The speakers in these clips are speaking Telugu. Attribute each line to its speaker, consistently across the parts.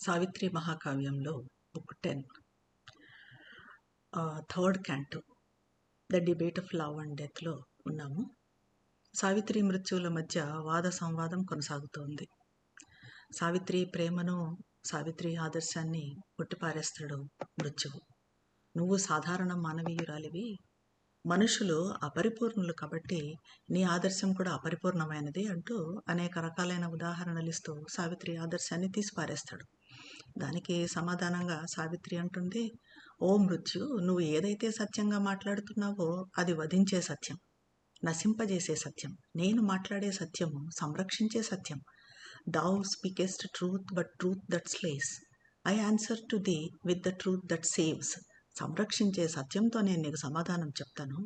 Speaker 1: Savitri మహాకావ్యంలో book ten. Third canto the debate of love and డెత్లో ఉన్నాము. సావిత్రి మృత్యువుల మధ్య వాద సంవాదం కొనసాగుతోంది. సావిత్రి ప్రేమను సావిత్రి ఆదర్శాన్ని కొట్టిపారేస్తాడు మృత్యువు. నువ్వు సాధారణ మానవీయురాలివి. మనుషులు అపరిపూర్ణులు కాబట్టి నీ ఆదర్శం కూడా అపరిపూర్ణమైనది అంటూ అనేక రకాలైన ఉదాహరణలు ఇస్తూ సావిత్రి ఆదర్శాన్ని తీసిపారేస్తాడు. దానికి సమాధానంగా సావిత్రి అంటుంది ఓ మృత్యు నువ్వు ఏదైతే సత్యంగా మాట్లాడుతున్నావో అది వధించే సత్యం నశింపజేసే సత్యం నేను మాట్లాడే సత్యము సంరక్షించే సత్యం. Thou speakest truth but truth that slays I answer to thee with the truth that saves సంరక్షించే సత్యంతో నేను నీకు సమాధానం చెప్తాను.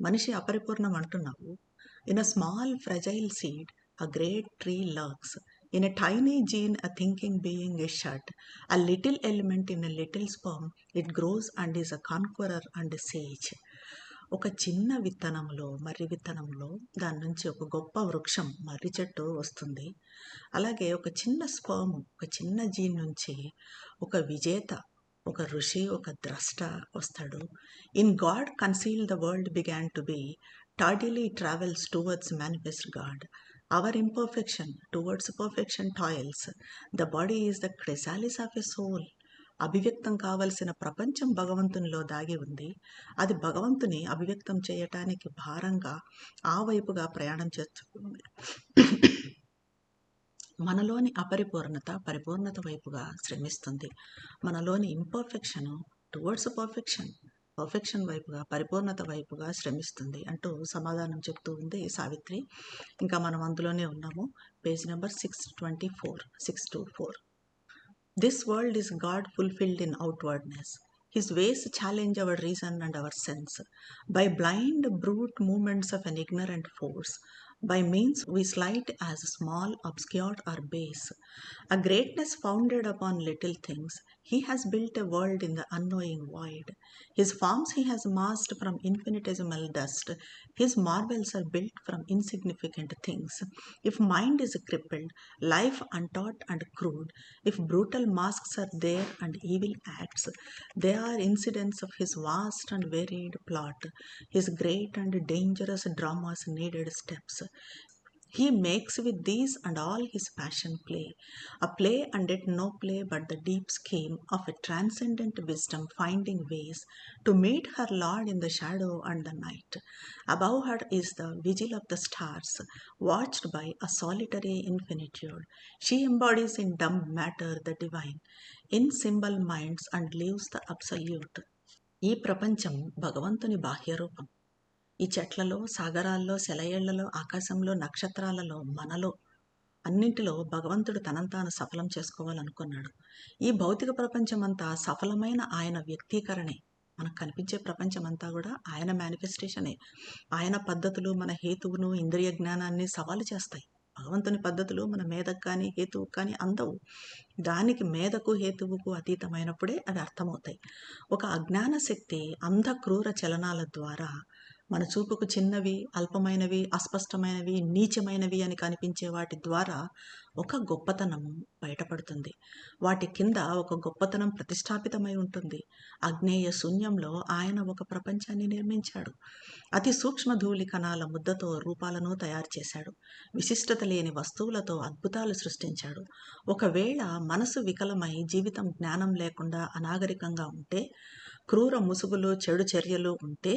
Speaker 1: మనిషి అపరిపూర్ణం అంటున్నావు. In a small fragile seed a great tree lurks in a tiny gene a thinking being is shut a little element in a little sperm it grows and is a conqueror and sage ఒక చిన్న విత్తనంలో మర్రి విత్తనంలో దాని నుంచి ఒక గొప్ప వృక్షం మర్రి చెట్టు వస్తుంది. అలాగే ఒక చిన్న స్పర్మ్ ఒక చిన్న జీన్ నుంచి ఒక విజేత ఒక ఋషి ఒక ద్రష్ట వస్తాడు. In God conceal the world began to be tardily travels towards manifest God our imperfection towards perfection toils the body is the chrysalis of a soul అభివ్యక్తం కావలసిన ప్రపంచం భగవంతునిలో దాగి ఉంది. అది భగవంతుని అభివ్యక్తం చేయటానికి భారంగా ఆ వైపుగా ప్రయాణం చేస్తుంది. మనలోని అపరిపూర్ణత పరిపూర్ణత వైపుగా శ్రమిస్తుంది. మనలోని ఇంపర్ఫెక్షన్ టువర్డ్స్ పర్ఫెక్షన్ పర్ఫెక్షన్ వైపుగా పరిపూర్ణత వైపుగా శ్రమిస్తుంది అంటూ సమాధానం చెప్తూ ఉంది సావిత్రి. ఇంకా మనం అందులోనే ఉన్నాము. Page number six twenty four six two four this world is God fulfilled in outwardness his ways challenge our reason and our sense by blind brute moments of an ignorant force by means we slight as small obscured or base a greatness founded upon little things he has built a world in the unknowing void. His forms he has massed from infinitesimal dust. His marvels are built from insignificant things. If mind is crippled, life untaught and crude, if brutal masks are there and evil acts, they are incidents of his vast and varied plot, his great and dangerous dramas needed steps. He makes with these and all his passion play, a play and yet no play but the deep scheme of a transcendent wisdom finding ways to meet her Lord in the shadow and the night. Above her is the vigil of the stars, watched by a solitary infinitude. She embodies in dumb matter the divine, in symbol minds and leaves the absolute. ఈ ప్రపంచం భగవంతుని బాహ్య రూపం ఈ చెట్లలో సాగరాల్లో సెలయేళ్ళలో ఆకాశంలో నక్షత్రాలలో మనలో అన్నింటిలో భగవంతుడు తనంతాను సఫలం చేసుకోవాలనుకున్నాడు. ఈ భౌతిక ప్రపంచమంతా సఫలమైన ఆయన వ్యక్తీకరణే. మనకు కనిపించే ప్రపంచం అంతా కూడా ఆయన మేనిఫెస్టేషనే ఆయన పద్ధతులు మన హేతువును ఇంద్రియ జ్ఞానాన్ని సవాలు చేస్తాయి. భగవంతుని పద్ధతులు మన మేధకు కానీ హేతువు కానీ అందవు. దానికి మేధకు హేతువుకు అతీతమైనప్పుడే అవి అర్థమవుతాయి. ఒక అజ్ఞాన శక్తి అంధ క్రూర చలనాల ద్వారా మన చూపుకు చిన్నవి అల్పమైనవి అస్పష్టమైనవి నీచమైనవి అని కనిపించే వాటి ద్వారా ఒక గొప్పతనం బయటపడుతుంది. వాటి కింద ఒక గొప్పతనం ప్రతిష్టాపితమై ఉంటుంది. అగ్నేయ శూన్యంలో ఆయన ఒక ప్రపంచాన్ని నిర్మించాడు. అతి సూక్ష్మ ధూళి కణాల ముద్దతో రూపాలను తయారు చేశాడు. విశిష్టత లేని వస్తువులతో అద్భుతాలు సృష్టించాడు. ఒకవేళ మనసు వికలమై జీవితం జ్ఞానం లేకుండా అనాగరికంగా ఉంటే క్రూర ముసుగులు చెడు చర్యలు ఉంటే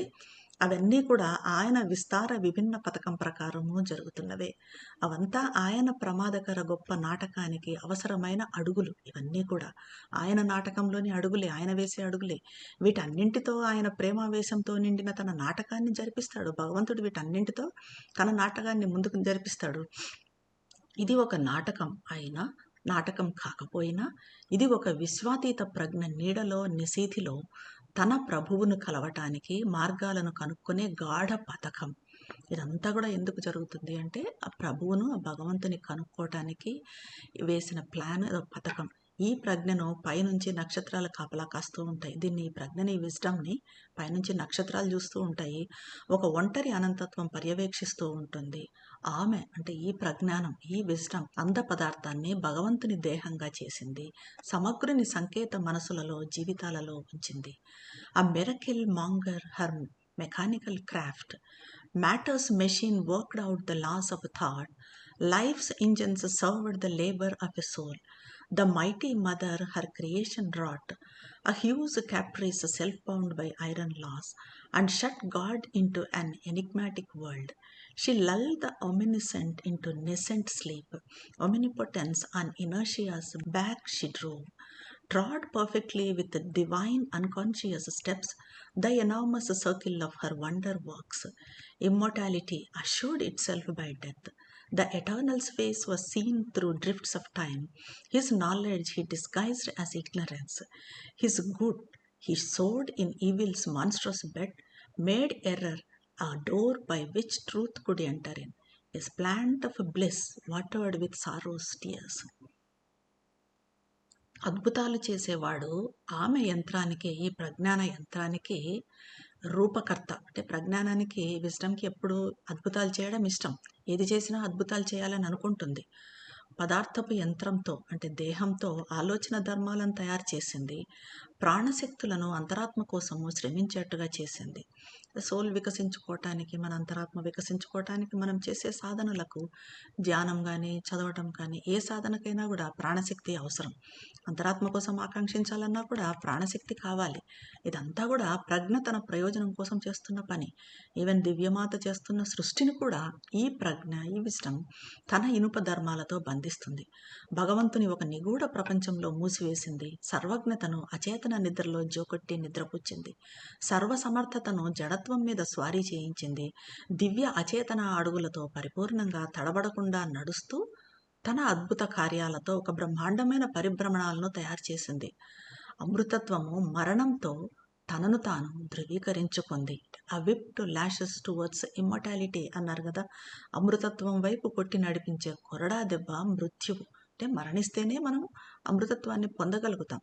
Speaker 1: అవన్నీ కూడా ఆయన విస్తార విభిన్న పథకం ప్రకారము జరుగుతున్నవే. అవంతా ఆయన ప్రమాదకర గొప్ప నాటకానికి అవసరమైన అడుగులు ఇవన్నీ కూడా. ఆయన నాటకంలోని అడుగులే ఆయన వేసే అడుగులే. వీటన్నింటితో ఆయన ప్రేమావేశంతో నిండిన తన నాటకాన్ని జరిపిస్తాడు. భగవంతుడు వీటన్నింటితో తన నాటకాన్ని ముందుకు జరిపిస్తాడు. ఇది ఒక నాటకం అయినా నాటకం కాకపోయినా ఇది ఒక విశ్వాతీత ప్రజ్ఞ నీడలో నిశీధిలో తన ప్రభువును కలవటానికి మార్గాలను కనుక్కునే గాఢ పథకం. ఇదంతా కూడా ఎందుకు జరుగుతుంది అంటే ఆ ప్రభువును ఆ భగవంతుని కనుక్కోవటానికి వేసిన ప్లాన్ పథకం. ఈ ప్రజ్ఞను పైనుంచి నక్షత్రాలు కాపలా కాస్తూ ఉంటాయి. దీన్ని ఈ ప్రజ్ఞని విజ్డమ్ని పైనుంచి నక్షత్రాలు చూస్తూ ఉంటాయి. ఒక ఒంటరి అనంతత్వం పర్యవేక్షిస్తూ ఉంటుంది. ఆమె అంటే ఈ ప్రజ్ఞానం ఈ విజ్డమ్ అంద పదార్థాన్ని భగవంతుని దేహంగా చేసింది. సమగ్రుని సంకేత మనసులలో జీవితాలలో ఉంచింది. A miracle monger her mechanical craft matter's machine worked out the laws of thought life's engines served the labour of a soul The mighty mother her creation wrought, a huge caprice self bound by iron laws, and shut God into an enigmatic world. She lulled the omniscient into nascent sleep. Omnipotence on inertia's back she drove. Trod perfectly with divine unconscious steps the enormous circle of her wonder works. Immortality assured itself by death. The Eternal's face was seen through drifts of time. His knowledge he disguised as ignorance. His good he sowed in evil's monstrous bed, made error a door by which truth could enter in. His plant of bliss watered with sorrow's tears. అద్భుతాలు చేసేవాడు ఆమె యంత్రానికి ఈ ప్రజ్ఞాన యంత్రానికి రూపకర్త. అంటే ప్రజ్ఞానానికి విజ్డమ్కి ఎప్పుడు అద్భుతాలు చేయడం ఇష్టం. ఏది చేసినా అద్భుతాలు చేయాలని అనుకుంటుంది. పదార్థపు యంత్రంతో అంటే దేహంతో ఆలోచన ధర్మాలను తయారు చేసింది. ప్రాణశక్తులను అంతరాత్మ కోసము శ్రమించేట్టుగా చేసింది. సోల్ వికసించుకోవటానికి మన అంతరాత్మ వికసించుకోవటానికి మనం చేసే సాధనలకు ధ్యానం కానీ చదవటం కానీ ఏ సాధనకైనా కూడా ప్రాణశక్తి అవసరం. అంతరాత్మ కోసం ఆకాంక్షించాలన్నా కూడా ప్రాణశక్తి కావాలి. ఇదంతా కూడా ప్రజ్ఞ తన ప్రయోజనం కోసం చేస్తున్న పని. ఈవెన్ దివ్యమాత చేస్తున్న సృష్టిని కూడా ఈ ప్రజ్ఞ ఈ విష్టం తన ఇనుప ధర్మాలతో బంధిస్తుంది. భగవంతుని ఒక నిగూఢ ప్రపంచంలో మూసివేసింది సర్వజ్ఞతను అచేత అచేతన నిద్రలో జోకొట్టి నిద్రపుచ్చింది. సర్వసమర్థతను జడత్వం మీద స్వారీ చేయించింది. దివ్య అచేతన అడుగులతో పరిపూర్ణంగా తడబడకుండా నడుస్తూ తన అద్భుత కార్యాలతో ఒక బ్రహ్మాండమైన పరిభ్రమణాలను తయారు చేసింది. అమృతత్వము మరణంతో తనను తాను ధృవీకరించుకుంది. A whip to lashes towards immortality అన్నారు కదా. అమృతత్వం వైపు కొట్టి నడిపించే కొరడా దెబ్బ మృత్యువు. అంటే మరణిస్తేనే మనం అమృతత్వాన్ని పొందగలుగుతాం.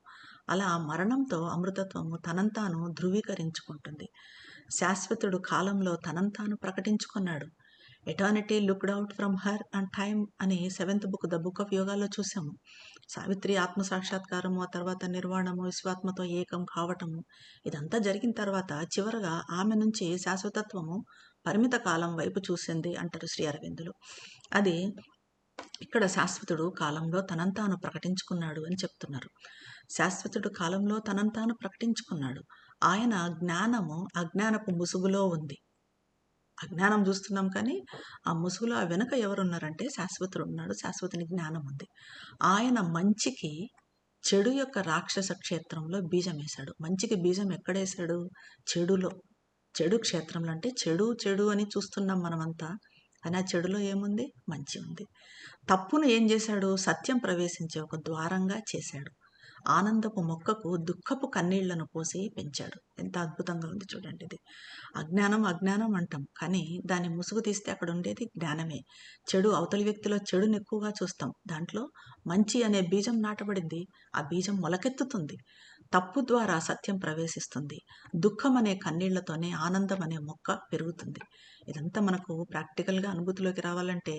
Speaker 1: అలా మరణంతో అమృతత్వము తనంతాను ధృవీకరించుకుంటుంది. శాశ్వతుడు కాలంలో తనంతాను ప్రకటించుకున్నాడు. Eternity looked out from her and time అని seventh book the book of యోగాలో చూసాము సావిత్రి ఆత్మ సాక్షాత్కారము ఆ తర్వాత నిర్వాణము విశ్వాత్మతో ఏకం కావటము ఇదంతా జరిగిన తర్వాత చివరగా ఆమె నుంచి శాశ్వతత్వము పరిమిత కాలం వైపు చూసింది అంటారు శ్రీ అరవిందులు. అది ఇక్కడ శాశ్వతుడు కాలంలో తనంతాను ప్రకటించుకున్నాడు అని చెప్తున్నారు. శాశ్వతుడు కాలంలో తనంతాను ప్రకటించుకున్నాడు. ఆయన జ్ఞానము అజ్ఞానపు ముసుగులో ఉంది. అజ్ఞానం చూస్తున్నాం కానీ ఆ ముసుగులో ఆ వెనుక ఎవరున్నారంటే శాశ్వతుడు ఉన్నాడు. శాశ్వతుని జ్ఞానం ఉంది. ఆయన మంచికి చెడు యొక్క రాక్షస క్షేత్రంలో బీజం వేశాడు. మంచికి బీజం ఎక్కడేశాడు చెడులో. చెడు క్షేత్రంలో అంటే చెడు చెడు అని చూస్తున్నాం మనమంతా. కానీ ఆ చెడులో ఏముంది? మంచి ఉంది. తప్పును ఏం చేశాడు? సత్యం ప్రవేశించే ఒక ద్వారంగా చేశాడు. ఆనందపు మొక్కకు దుఃఖపు కన్నీళ్ళను పోసి పెంచాడు. ఎంత అద్భుతంగా ఉంది చూడండి ఇది. అజ్ఞానం అజ్ఞానం అంటాం కానీ దాన్ని ముసుగు తీస్తే అక్కడ ఉండేది జ్ఞానమే. చెడు అవతలి వ్యక్తిలో చెడుని ఎక్కువగా చూస్తాం. దాంట్లో మంచి అనే బీజం నాటబడింది. ఆ బీజం మొలకెత్తుతుంది. తప్పు ద్వారా సత్యం ప్రవేశిస్తుంది. దుఃఖం అనే కన్నీళ్ళతోనే ఆనందం అనే మొక్క పెరుగుతుంది. ఇదంతా మనకు ప్రాక్టికల్గా అనుభూతిలోకి రావాలంటే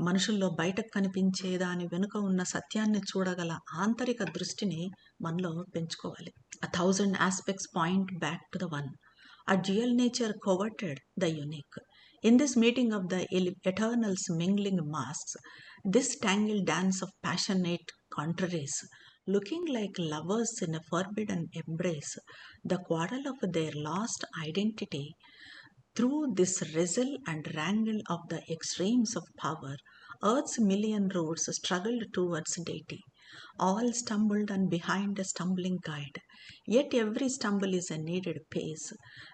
Speaker 1: మనుషుల్లో బయటకు కనిపించే దాని వెనుక ఉన్న సత్యాన్ని చూడగల ఆంతరిక దృష్టిని మనలో పెంచుకోవాలి. A thousand aspects point back to the one a dual nature covered the unique in this meeting of the eternals mingling masks this tangle dance of passionate contraries looking like lovers in a forbid and embrace the quarrel of their lost identity through this wrestle and wrangle of the extremes of power, Earth's million roads struggled towards deity. All stumbled and behind a stumbling guide. Yet every stumble is a needed pace,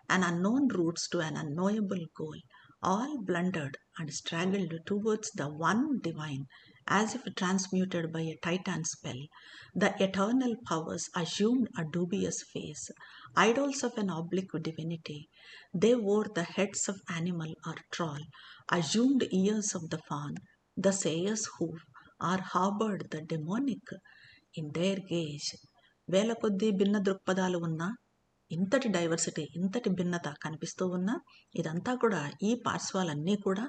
Speaker 1: an unknown routes to an unknowable goal. All blundered and straggled towards the one divine, as if transmuted by a titan spell. The eternal powers assumed a dubious face, idols of an oblique divinity. They wore the heads of animal or troll, assumed ears of the fawn, the sayer's hoof, or harbored the demonic. In their gaze వేల కొద్దీ భిన్న దృక్పథాలు ఉన్న ఇంతటి డైవర్సిటీ ఇంతటి భిన్నత కనిపిస్తూ ఉన్నా ఇదంతా కూడా ఈ పార్శ్వాలన్నీ కూడా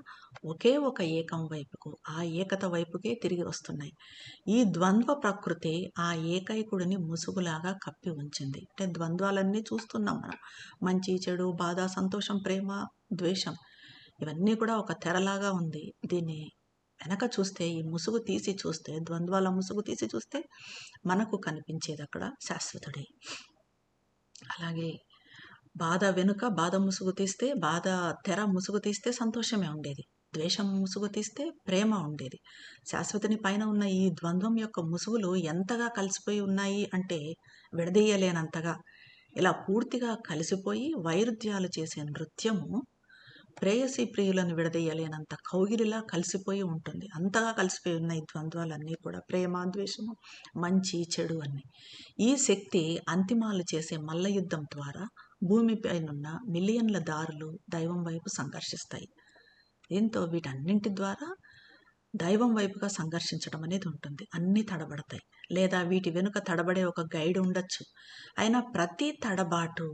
Speaker 1: ఒకే ఒక ఏకం వైపుకు ఆ ఏకత వైపుకే తిరిగి వస్తున్నాయి. ఈ ద్వంద్వ ప్రకృతి ఆ ఏకైకుడిని ముసుగులాగా కప్పి ఉంచింది. అంటే ద్వంద్వాలన్నీ చూస్తున్నాం మనం. మంచి చెడు బాధ సంతోషం ప్రేమ ద్వేషం ఇవన్నీ కూడా ఒక తెరలాగా ఉంది. దీన్ని వెనక చూస్తే ఈ ముసుగు తీసి చూస్తే ద్వంద్వాల ముసుగు తీసి చూస్తే మనకు కనిపించేది అక్కడ శాశ్వతుడే. అలాగే బాధ వెనుక బాధ ముసుగు తీస్తే బాధ తెర ముసుగు తీస్తే సంతోషమే ఉండేది. ద్వేషం ముసుగు తీస్తే ప్రేమ ఉండేది. శాశ్వతిని పైన ఉన్న ఈ ద్వంద్వం యొక్క ముసుగులు ఎంతగా కలిసిపోయి ఉన్నాయి అంటే విడదీయలేనంతగా. ఇలా పూర్తిగా కలిసిపోయి వైరుధ్యాలు చేసే నృత్యము ప్రేయసి ప్రియులను విడదీయలేనంత కౌగిలిలా కలిసిపోయి ఉంటుంది. అంతగా కలిసిపోయి ఉన్న ఈ ద్వంద్వాలన్నీ కూడా ప్రేమ ద్వేషము మంచి చెడు అన్ని. ఈ శక్తి అంతిమాలు చేసే మల్ల యుద్ధం ద్వారా భూమిపైనున్న మిలియన్ల దారులు దైవం వైపు సంఘర్షిస్తాయి దీంతో వీటన్నింటి ద్వారా దైవం వైపుగా సంఘర్షించడం అనేది ఉంటుంది. అన్నీ తడబడతాయి. లేదా వీటి వెనుక తడబడే ఒక గైడ్ ఉండొచ్చు. అయినా ప్రతి తడబాటు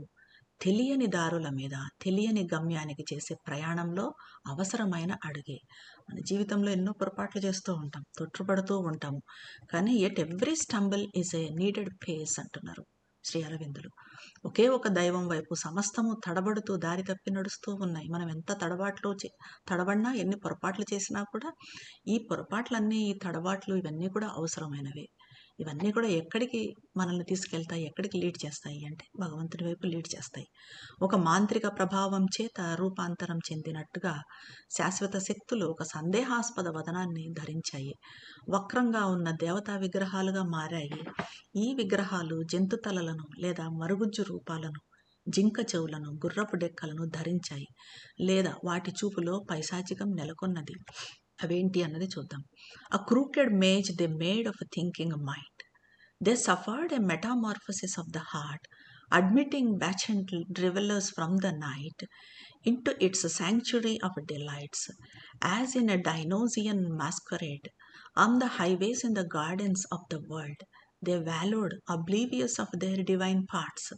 Speaker 1: తెలియని దారుల మీద తెలియని గమ్యానికి చేసే ప్రయాణంలో అవసరమైన అడుగే. మన జీవితంలో ఎన్నో పొరపాట్లు చేస్తూ ఉంటాం తొట్టుపడుతూ ఉంటాము. కానీ at every stumble is a needed face అంటున్నారు శ్రీ అరవిందులు. ఒకే ఒక దైవం వైపు సమస్తము తడబడుతూ దారి తప్పి నడుస్తూ ఉన్నాయి. మనం ఎంత తడబాట్లు చే- తడబడినా ఎన్ని పొరపాట్లు చేసినా కూడా ఈ పొరపాట్లన్నీ ఈ తడబాట్లు ఇవన్నీ కూడా అవసరమైనవే. ఇవన్నీ కూడా ఎక్కడికి మనల్ని తీసుకెళ్తాయి ఎక్కడికి లీడ్ చేస్తాయి అంటే భగవంతుడి వైపు లీడ్ చేస్తాయి. ఒక మాంత్రిక ప్రభావం చేత రూపాంతరం చెందినట్టుగా శాశ్వత శక్తులు ఒక సందేహాస్పద వదనాన్ని ధరించాయి. వక్రంగా ఉన్న దేవతా విగ్రహాలుగా మారాయి. ఈ విగ్రహాలు జంతు తలలను లేదా మరుగుజ్జు రూపాలను జింక చెవులను గుర్రపు డెక్కలను ధరించాయి లేదా వాటి చూపులో పైశాచికం నెలకొన్నది. అవేంటి అన్నది చూద్దాం a crooked maze they made of thinking mind they suffered a metamorphosis of the heart admitting bacchant drivellers from the night into its sanctuary of delights, as in a Dionysian masquerade, on the highways and the gardens of the world. They wallowed, oblivious of their divine parts,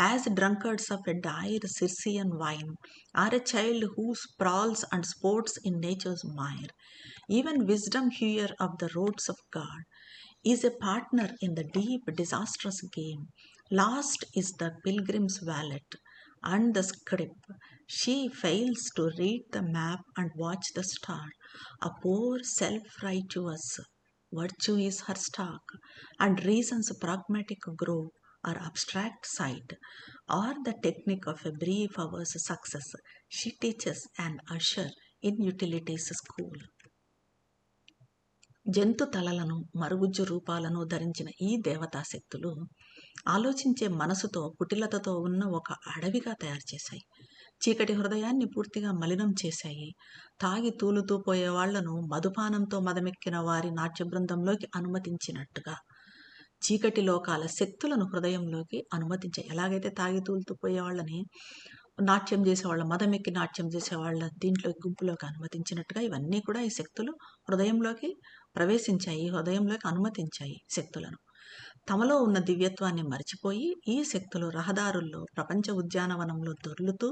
Speaker 1: as drunkards of a dire Circean wine, or a child who sprawls and sports in nature's mire. Even wisdom here of the roads of God is a partner in the deep, disastrous game. Lost is the pilgrim's wallet and the scrip. She fails to read the map and watch the star. A poor self righteous virtue is her stock, and reason's pragmatic growth or abstract sight or the technique of a brief hour's success. She teaches an usher in utilities school. జంతు తలలను మరుగుజ్జు రూపాలను ధరించిన ఈ దేవతా శక్తులు ఆలోచించే మనసుతో కుటిలతతో ఉన్న ఒక అడవిగా తయారు చేశాయి చీకటి హృదయాన్ని పూర్తిగా మలినం చేశాయి తాగి తూలుతూ పోయే వాళ్ళను మధుపానంతో మదమెక్కిన వారి నాట్య బృందంలోకి అనుమతించినట్టుగా చీకటి లోకాల శక్తులను హృదయంలోకి అనుమతించాయి ఎలాగైతే తాగి తూలుతూ పోయే నాట్యం చేసేవాళ్ళ ఎక్కి నాట్యం చేసేవాళ్ళ దీంట్లో గుంపులోకి అనుమతించినట్టుగా ఇవన్నీ కూడా ఈ శక్తులు హృదయంలోకి ప్రవేశించాయి హృదయంలోకి అనుమతించాయి శక్తులను. తమలో ఉన్న దివ్యత్వాన్ని మర్చిపోయి ఈ శక్తులు రహదారుల్లో ప్రపంచ ఉద్యానవనంలో దొర్లుతూ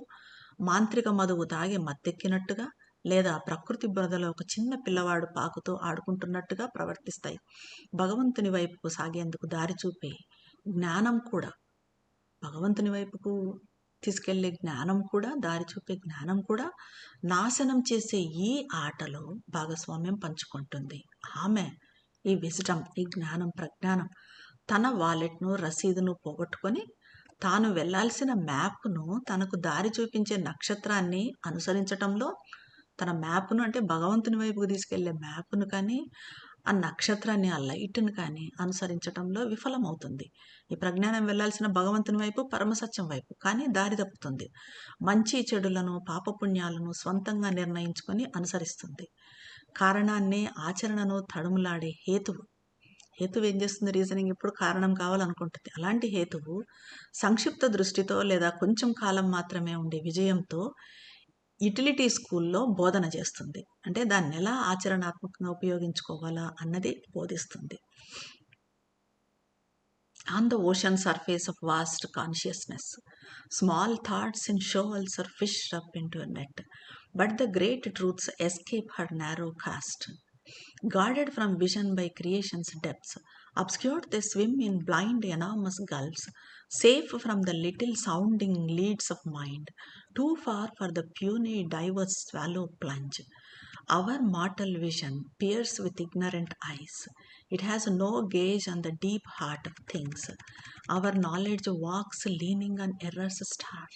Speaker 1: మాంత్రిక మధువు తాగి మత్తెక్కినట్టుగా లేదా ప్రకృతి బురదలో ఒక చిన్న పిల్లవాడు పాకుతో ఆడుకుంటున్నట్టుగా ప్రవర్తిస్తాయి. భగవంతుని వైపుకు సాగేందుకు దారి చూపే జ్ఞానం కూడా. భగవంతుని వైపుకు తీసుకెళ్ళే జ్ఞానం కూడా దారి చూపే జ్ఞానం కూడా నాశనం చేసే ఈ ఆటలో భాగస్వామ్యం పంచుకుంటుంది. ఆమె ఈ విజడం ఈ జ్ఞానం ప్రజ్ఞానం తన వాలెట్ను రసీదును పోగొట్టుకొని తాను వెళ్ళాల్సిన మ్యాప్ను తనకు దారి చూపించే నక్షత్రాన్ని అనుసరించటంలో తన మ్యాప్ను అంటే భగవంతుని వైపుకు తీసుకెళ్ళే మ్యాప్ను కానీ ఆ నక్షత్రాన్ని ఆ లైట్ను కానీ అనుసరించటంలో విఫలమవుతుంది. ఈ ప్రజ్ఞానం వెళ్ళాల్సిన భగవంతుని వైపు పరమసత్యం వైపు కానీ దారి తప్పుతుంది. మంచి చెడులను పాపపుణ్యాలను సొంతంగా నిర్ణయించుకొని అనుసరిస్తుంది. కారణాన్ని ఆచరణను తడుములాడే హేతువు. హేతువు ఏం చేస్తుంది? రీజనింగ్ ఇప్పుడు కారణం కావాలనుకుంటుంది. అలాంటి హేతువు సంక్షిప్త దృష్టితో లేదా కొంచెం కాలం మాత్రమే ఉండే విజయంతో యుటిలిటీ స్కూల్లో బోధన చేస్తుంది. అంటే దాన్ని ఎలా ఆచరణాత్మకంగా ఉపయోగించుకోవాలా అన్నది బోధిస్తుంది. On the ocean surface of vast consciousness small thoughts in shoals are fish up into net but the great truths escape her narrow cast guarded from vision by creation's depths obscured the swim in blind enormous gulfs safe from the little sounding leads of mind, too far for the puny diver's swallow plunge. Our mortal vision peers with ignorant eyes. It has no gauge on the deep heart of things. Our knowledge walks leaning on error's star.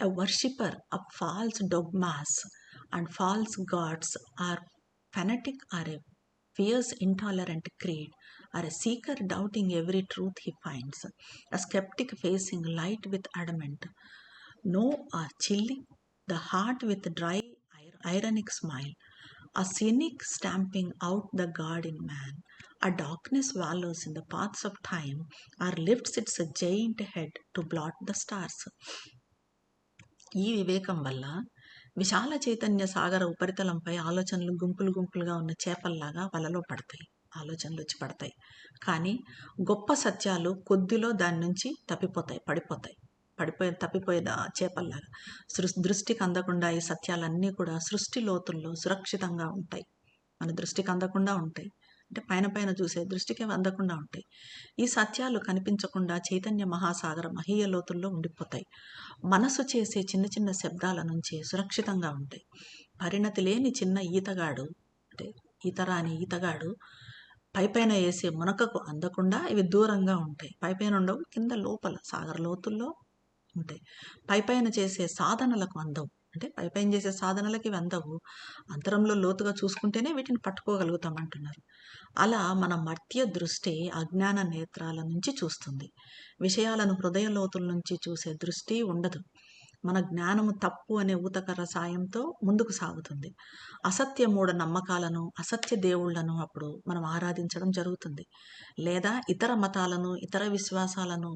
Speaker 1: A worshipper of false dogmas and false gods are fanatic or a fierce intolerant creed or a seeker doubting every truth he finds, a skeptic facing light with adamant, no or chilling the heart with dry ironic smile, a cynic stamping out the God in man, a darkness wallows in the paths of time or lifts its giant head to blot the stars. ఈ వివేకం వల్ల విశాల చైతన్య సాగర ఉపరితలంపై ఆలోచనలు గుంపులు గుంపులుగా ఉన్న చేపల్లాగా వలలో పడతాయి ఆలోచనలు వచ్చి పడతాయి. కానీ గొప్ప సత్యాలు కొద్దిలో దాని నుంచి తప్పిపోతాయి పడిపోతాయి. పడిపోయి తప్పిపోయిన చేపల్లాగా. సృ- దృష్టికి అందకుండా ఈ సత్యాలన్నీ కూడా సృష్టి లోతుల్లో సురక్షితంగా ఉంటాయి. మన దృష్టికి అందకుండా ఉంటాయి. అంటే పైన పైన చూసే దృష్టికి అందకుండా ఉంటాయి. ఈ సత్యాలు కనిపించకుండా చైతన్య మహాసాగర మహీయ లోతుల్లో ఉండిపోతాయి. మనసు చేసే చిన్న చిన్న శబ్దాల నుంచి సురక్షితంగా ఉంటాయి. పరిణతి లేని చిన్న ఈతగాడు అంటే ఈతరాని ఈతగాడు పైపైన వేసే మునకకు అందకుండా ఇవి దూరంగా ఉంటాయి. పైపైన ఉండవు కింద లోపల సాగర లోతుల్లో ఉంటాయి. పైపైన చేసే సాధనలకు అందవు. అంటే పైపైన చేసే సాధనలకు ఇవి అందవు. అంతరంలో లోతుగా చూసుకుంటేనే వీటిని పట్టుకోగలుగుతాం అంటున్నారు. అలా మన మర్త్య దృష్టి అజ్ఞాన నేత్రాల నుంచి చూస్తుంది. విషయాలను హృదయ లోతుల నుంచి చూసే దృష్టి ఉండదు. మన జ్ఞానము తప్పు అనే ఊతకర్ర సాయంతో ముందుకు సాగుతుంది. అసత్య మూఢ నమ్మకాలను అసత్య దేవుళ్ళను అప్పుడు మనం ఆరాధించడం జరుగుతుంది. లేదా ఇతర మతాలను ఇతర విశ్వాసాలను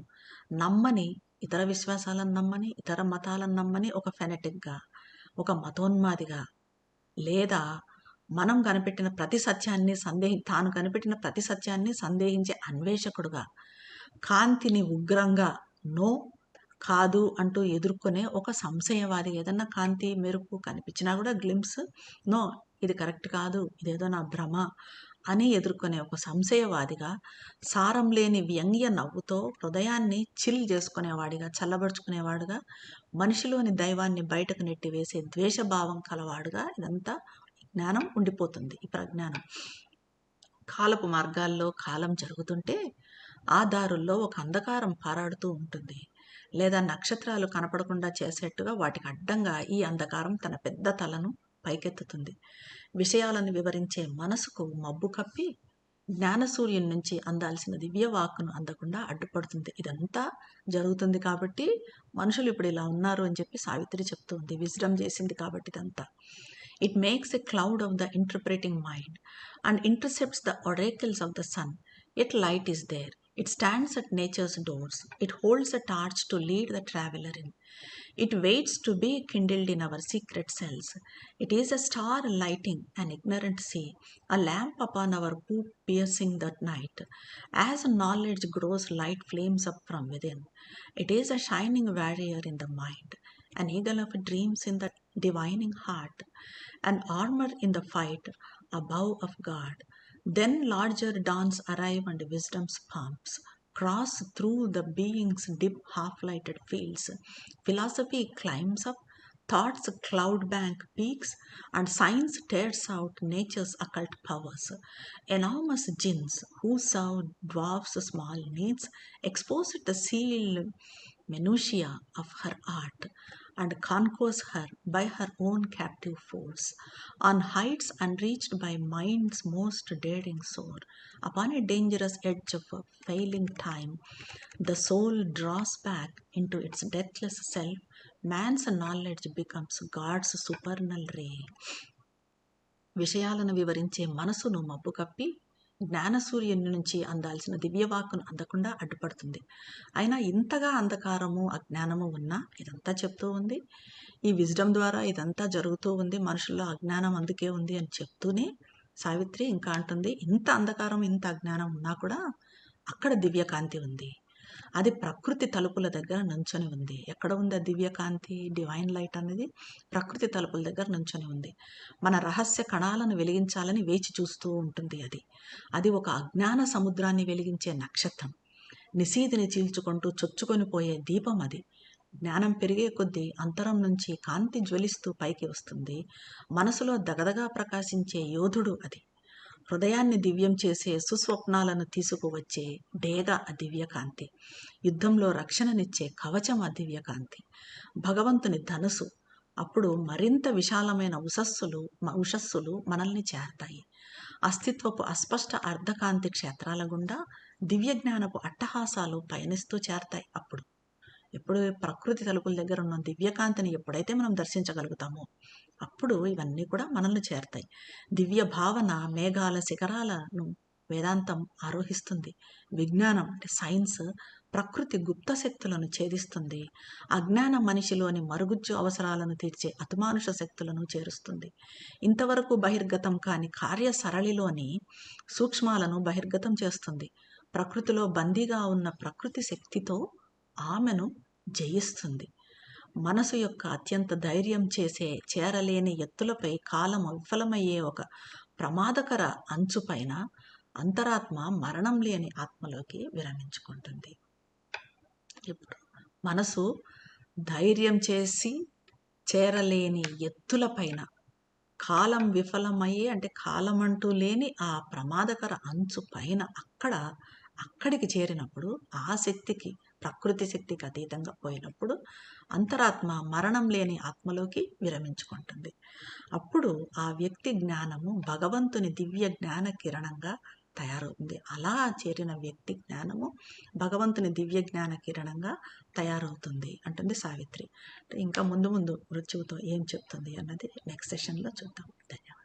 Speaker 1: నమ్మని ఇతర విశ్వాసాలను నమ్మని ఇతర మతాలను నమ్మని ఒక ఫెనటిక్గా ఒక మతోన్మాదిగా లేదా మనం కనిపెట్టిన ప్రతి సత్యాన్ని సందేహి తాను కనిపెట్టిన ప్రతి సత్యాన్ని సందేహించే అన్వేషకుడుగా కాంతిని ఉగ్రంగా నో కాదు అంటూ ఎదుర్కొనే ఒక సంశయవాది ఏదన్నా కాంతి మెరుపు కనిపించినా కూడా గ్లిమ్స్ నో ఇది కరెక్ట్ కాదు ఇదేదో నా భ్రమ అని ఎదుర్కొనే ఒక సంశయవాదిగా సారం లేని వ్యంగ్య నవ్వుతో హృదయాన్ని చిల్ చేసుకునేవాడిగా చల్లబరుచుకునేవాడుగా మనిషిలోని దైవాన్ని బయటకు నెట్టి వేసే ద్వేషభావం కలవాడుగా ఇదంతా జ్ఞానం ఉండిపోతుంది ఈ ప్రజ్ఞానం. కాలపు మార్గాల్లో కాలం జరుగుతుంటే ఆ దారుల్లో ఒక అంధకారం పారాడుతూ ఉంటుంది. లేదా నక్షత్రాలు కనపడకుండా చేసేట్టుగా వాటికి అడ్డంగా ఈ అంధకారం తన పెద్ద తలను పైకెత్తుతుంది. విషయాలను వివరించే మనసుకు మబ్బు కప్పి జ్ఞానసూర్యుని నుంచి అందాల్సిన దివ్యవాక్కును అందకుండా అడ్డుపడుతుంది. ఇదంతా జరుగుతుంది కాబట్టి మనుషులు ఇప్పుడు ఇలా ఉన్నారు అని చెప్పి సావిత్రి చెప్తుంది విజ్డమ్ చేసింది కాబట్టి ఇదంతా. It makes a cloud of the interpreting mind and intercepts the oracles of the sun it light is there It stands at nature's doors. It holds a torch to lead the traveler in. It waits to be kindled in our secret cells. It is a star lighting an ignorant sea, a lamp upon our poop piercing the night. As knowledge grows, light flames up from within. It is a shining warrior in the mind, an eagle of dreams in the divining heart, an armor in the fight, a bow of God then larger dawns arrive and wisdom's palms cross through the being's dim half-lighted fields. Philosophy climbs up, thought's cloud bank peaks, and science tears out nature's occult powers. Enormous jinns who serve dwarfs' small needs expose the sealed minutiae of her art and conquers her by her own captive force. On heights unreached by mind's most daring soar, upon a dangerous edge of a failing time, the soul draws back into its deathless self. Man's knowledge becomes God's supernal ray. విషయాలను వివరించే మనసును మబ్బు కప్పి జ్ఞానసూర్యుని నుంచి అందాల్సిన దివ్యవాక్కును అందకుండా అడ్డుపడుతుంది. అయినా ఇంతగా అంధకారము అజ్ఞానము ఉన్నా ఇదంతా చెప్తూ ఉంది. ఈ విజడం ద్వారా ఇదంతా జరుగుతూ ఉంది. మనుషుల్లో అజ్ఞానం అందుకే ఉంది అని చెప్తూనే సావిత్రి ఇంకా అంటుంది ఇంత అంధకారం ఇంత అజ్ఞానం ఉన్నా కూడా అక్కడ దివ్యకాంతి ఉంది. అది ప్రకృతి తలుపుల దగ్గర నుంచొని ఉంది. ఎక్కడ ఉంది ఆ దివ్యకాంతి డివైన్ లైట్ అనేది ప్రకృతి తలుపుల దగ్గర నుంచొని ఉంది. మన రహస్య కణాలను వెలిగించాలని వేచి చూస్తూ ఉంటుంది అది. అది ఒక అజ్ఞాన సముద్రాన్ని వెలిగించే నక్షత్రం. నిశీధిని చీల్చుకుంటూ చొచ్చుకొని పోయే దీపం అది. జ్ఞానం పెరిగే కొద్దీ అంతరం నుంచి కాంతి జ్వలిస్తూ పైకి వస్తుంది. మనసులో దగదగా ప్రకాశించే యోధుడు అది. హృదయాన్ని దివ్యం చేసే సుస్వప్నాలను తీసుకువచ్చే డేగ ఆ దివ్యకాంతి. యుద్ధంలో రక్షణనిచ్చే కవచం ఆ దివ్యకాంతి. భగవంతుని ధనుసు. అప్పుడు మరింత విశాలమైన ఉషస్సులు మ- ఉషస్సులు మనల్ని చేరతాయి. అస్తిత్వపు అస్పష్ట అర్ధకాంతి క్షేత్రాల గుండా దివ్య జ్ఞానపు అట్టహాసాలు పయనిస్తూ చేరతాయి అప్పుడు. ఎప్పుడు ప్రకృతి తలుపుల దగ్గర ఉన్న దివ్యకాంతిని ఎప్పుడైతే మనం దర్శించగలుగుతామో అప్పుడు ఇవన్నీ కూడా మనల్ని చేరతాయి. దివ్య భావన మేఘాల శిఖరాలను వేదాంతం ఆరోహిస్తుంది. విజ్ఞానం అంటే సైన్స్ ప్రకృతి గుప్త శక్తులను ఛేదిస్తుంది. అజ్ఞాన మనిషిలోని మరుగుజ్జు అవసరాలను తీర్చే అతిమానుష శక్తులను చేరుస్తుంది. ఇంతవరకు బహిర్గతం కాని కార్య సరళిలోని సూక్ష్మాలను బహిర్గతం చేస్తుంది. ప్రకృతిలో బందీగా ఉన్న ప్రకృతి శక్తితో ఆమెను జయిస్తుంది. మనసు యొక్క అత్యంత ధైర్యం చేసే చేరలేని ఎత్తులపై కాలం విఫలమయ్యే ఒక ప్రమాదకర అంచుపైన అంతరాత్మ మరణం లేని ఆత్మలోకి విరమించుకుంటుంది. ఇప్పుడు మనసు ధైర్యం చేసి చేరలేని ఎత్తులపైన కాలం విఫలమయ్యే అంటే కాలం అంటూ లేని ఆ ప్రమాదకర అంచు పైన అక్కడ అక్కడికి చేరినప్పుడు ఆ శక్తికి ప్రకృతి శక్తికి అతీతంగా పోయినప్పుడు అంతరాత్మ మరణం లేని ఆత్మలోకి విరమించుకుంటుంది. అప్పుడు ఆ వ్యక్తి జ్ఞానము భగవంతుని దివ్య జ్ఞాన కిరణంగా తయారవుతుంది. అలా చేరిన వ్యక్తి జ్ఞానము భగవంతుని దివ్య జ్ఞాన కిరణంగా తయారవుతుంది అంటుంది సావిత్రి. ఇంకా ముందు ముందు మృత్యువుతో ఏం చెప్తుంది అన్నది నెక్స్ట్ సెషన్లో చూద్దాం. ధన్యవాదాలు.